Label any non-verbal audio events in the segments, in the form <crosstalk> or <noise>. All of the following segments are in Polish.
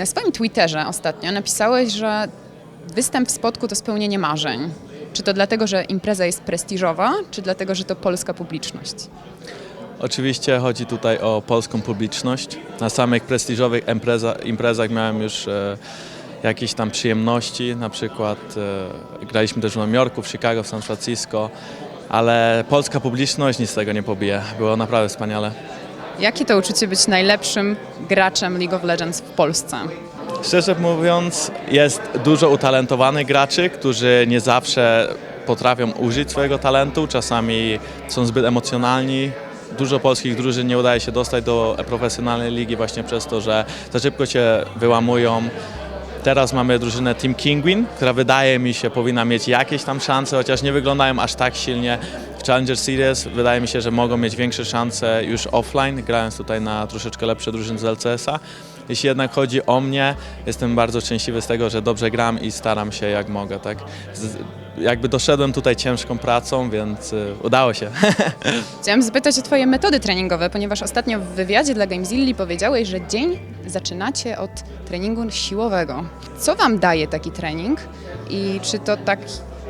Na swoim Twitterze ostatnio napisałeś, że występ w spotku to spełnienie marzeń. Czy to dlatego, że impreza jest prestiżowa, czy dlatego, że to polska publiczność? Oczywiście chodzi tutaj o polską publiczność. Na samych prestiżowych impreza, imprezach miałem już e, jakieś tam przyjemności, na przykład e, graliśmy też w Nowym Jorku, w Chicago, w San Francisco, ale polska publiczność nic z tego nie pobije. Było naprawdę wspaniale. Jakie to uczucie być najlepszym graczem League of Legends w Polsce? Szczerze mówiąc, jest dużo utalentowanych graczy, którzy nie zawsze potrafią użyć swojego talentu, czasami są zbyt emocjonalni. Dużo polskich drużyn nie udaje się dostać do profesjonalnej ligi właśnie przez to, że za szybko się wyłamują. Teraz mamy drużynę Team Kingwin, która wydaje mi się powinna mieć jakieś tam szanse, chociaż nie wyglądają aż tak silnie w Challenger Series. Wydaje mi się, że mogą mieć większe szanse już offline, grając tutaj na troszeczkę lepsze drużyny z LCS-a. Jeśli jednak chodzi o mnie, jestem bardzo szczęśliwy z tego, że dobrze gram i staram się jak mogę. Tak? Z, jakby doszedłem tutaj ciężką pracą, więc y, udało się. <laughs> Chciałam zapytać o Twoje metody treningowe, ponieważ ostatnio w wywiadzie dla Gamezilli powiedziałeś, że dzień zaczynacie od treningu siłowego. Co Wam daje taki trening i czy to tak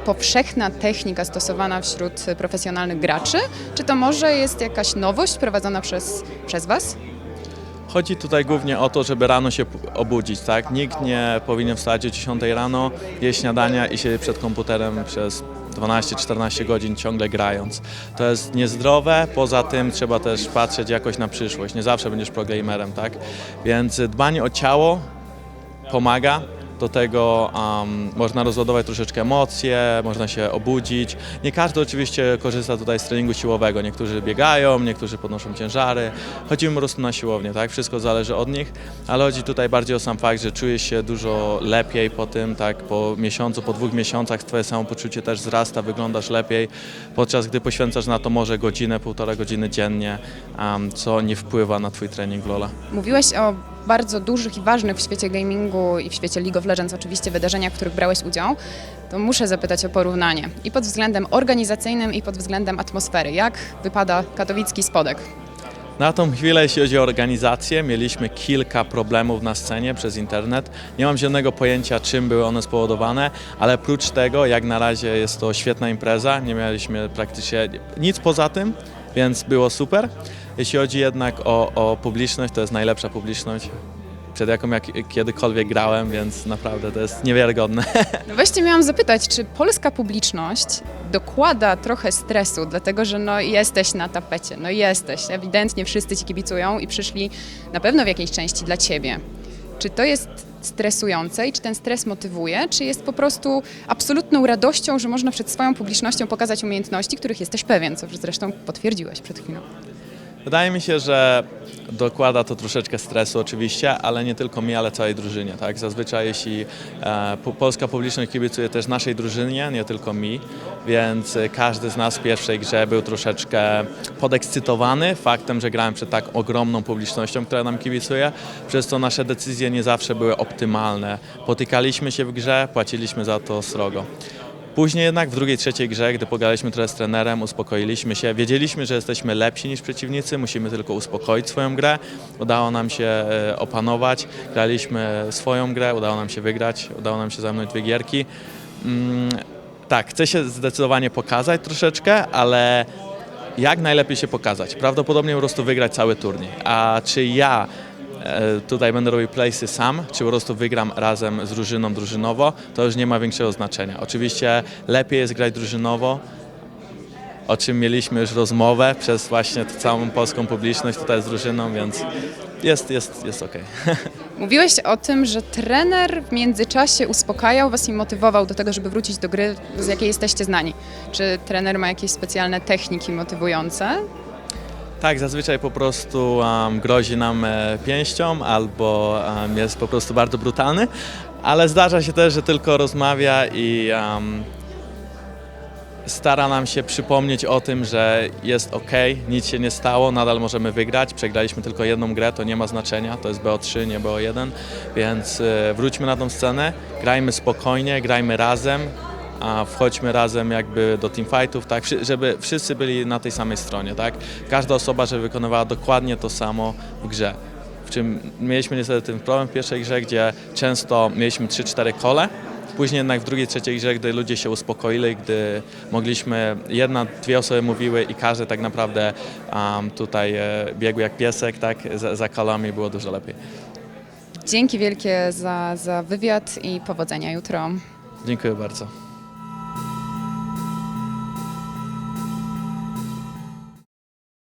powszechna technika stosowana wśród profesjonalnych graczy, czy to może jest jakaś nowość prowadzona przez, przez Was? Chodzi tutaj głównie o to, żeby rano się obudzić, tak? Nikt nie powinien wstać o 10 rano, jeść śniadania i siedzieć przed komputerem przez 12-14 godzin ciągle grając. To jest niezdrowe, poza tym trzeba też patrzeć jakoś na przyszłość. Nie zawsze będziesz progamerem, tak? Więc dbanie o ciało pomaga. Do tego um, można rozładować troszeczkę emocje, można się obudzić. Nie każdy oczywiście korzysta tutaj z treningu siłowego. Niektórzy biegają, niektórzy podnoszą ciężary. Chodzimy po prostu na siłownię, tak? Wszystko zależy od nich, ale chodzi tutaj bardziej o sam fakt, że czujesz się dużo lepiej po tym, tak? Po miesiącu, po dwóch miesiącach twoje samopoczucie też wzrasta, wyglądasz lepiej, podczas gdy poświęcasz na to może godzinę, półtora godziny dziennie, um, co nie wpływa na twój trening Lola. Mówiłeś o bardzo dużych i ważnych w świecie gamingu i w świecie League of Legends oczywiście wydarzeniach, w których brałeś udział, to muszę zapytać o porównanie i pod względem organizacyjnym i pod względem atmosfery. Jak wypada katowicki spodek? Na tą chwilę, jeśli chodzi o organizację, mieliśmy kilka problemów na scenie przez internet. Nie mam zielonego pojęcia, czym były one spowodowane, ale prócz tego, jak na razie jest to świetna impreza, nie mieliśmy praktycznie nic poza tym, więc było super. Jeśli chodzi jednak o, o publiczność, to jest najlepsza publiczność, przed jaką jak, kiedykolwiek grałem, więc naprawdę to jest niewiarygodne. <laughs> No właśnie miałam zapytać, czy polska publiczność dokłada trochę stresu, dlatego że no jesteś na tapecie, no jesteś, ewidentnie wszyscy ci kibicują i przyszli na pewno w jakiejś części dla ciebie. Czy to jest stresujące i czy ten stres motywuje, czy jest po prostu absolutną radością, że można przed swoją publicznością pokazać umiejętności, których jesteś pewien, co zresztą potwierdziłeś przed chwilą. Wydaje mi się, że dokłada to troszeczkę stresu oczywiście, ale nie tylko mi, ale całej drużynie. Tak? Zazwyczaj jeśli e, po- polska publiczność kibicuje też naszej drużynie, nie tylko mi, więc każdy z nas w pierwszej grze był troszeczkę podekscytowany faktem, że grałem przed tak ogromną publicznością, która nam kibicuje, przez co nasze decyzje nie zawsze były optymalne. Potykaliśmy się w grze, płaciliśmy za to srogo. Później jednak w drugiej, trzeciej grze, gdy pogadaliśmy trochę z trenerem, uspokoiliśmy się. Wiedzieliśmy, że jesteśmy lepsi niż przeciwnicy, musimy tylko uspokoić swoją grę. Udało nam się e, opanować, graliśmy swoją grę, udało nam się wygrać, udało nam się zamknąć dwie gierki. Mm, tak, chcę się zdecydowanie pokazać troszeczkę, ale jak najlepiej się pokazać? Prawdopodobnie po prostu wygrać cały turniej. A czy ja tutaj będę robił playsy sam, czy po prostu wygram razem z drużyną drużynowo, to już nie ma większego znaczenia. Oczywiście lepiej jest grać drużynowo, o czym mieliśmy już rozmowę przez właśnie całą polską publiczność tutaj z drużyną, więc jest, jest, jest okej. <laughs> Mówiłeś o tym, że trener w międzyczasie uspokajał was i motywował do tego, żeby wrócić do gry, z jakiej jesteście znani. Czy trener ma jakieś specjalne techniki motywujące? Tak, zazwyczaj po prostu um, grozi nam e, pięścią albo um, jest po prostu bardzo brutalny, ale zdarza się też, że tylko rozmawia i um, stara nam się przypomnieć o tym, że jest ok, nic się nie stało, nadal możemy wygrać. Przegraliśmy tylko jedną grę, to nie ma znaczenia, to jest BO3, nie BO1, więc e, wróćmy na tą scenę, grajmy spokojnie, grajmy razem, a wchodźmy razem jakby do teamfightów, tak, żeby wszyscy byli na tej samej stronie, tak? Każda osoba, żeby wykonywała dokładnie to samo w grze. w czym mieliśmy niestety ten problem w pierwszej grze, gdzie często mieliśmy 3-4 kole, Później jednak w drugiej, trzeciej grze, gdy ludzie się uspokoili, gdy mogliśmy, jedna, dwie osoby mówiły i każdy tak naprawdę um, tutaj e, biegł jak piesek, tak, za, za kolami było dużo lepiej. Dzięki wielkie za, za wywiad i powodzenia jutro. Dziękuję bardzo.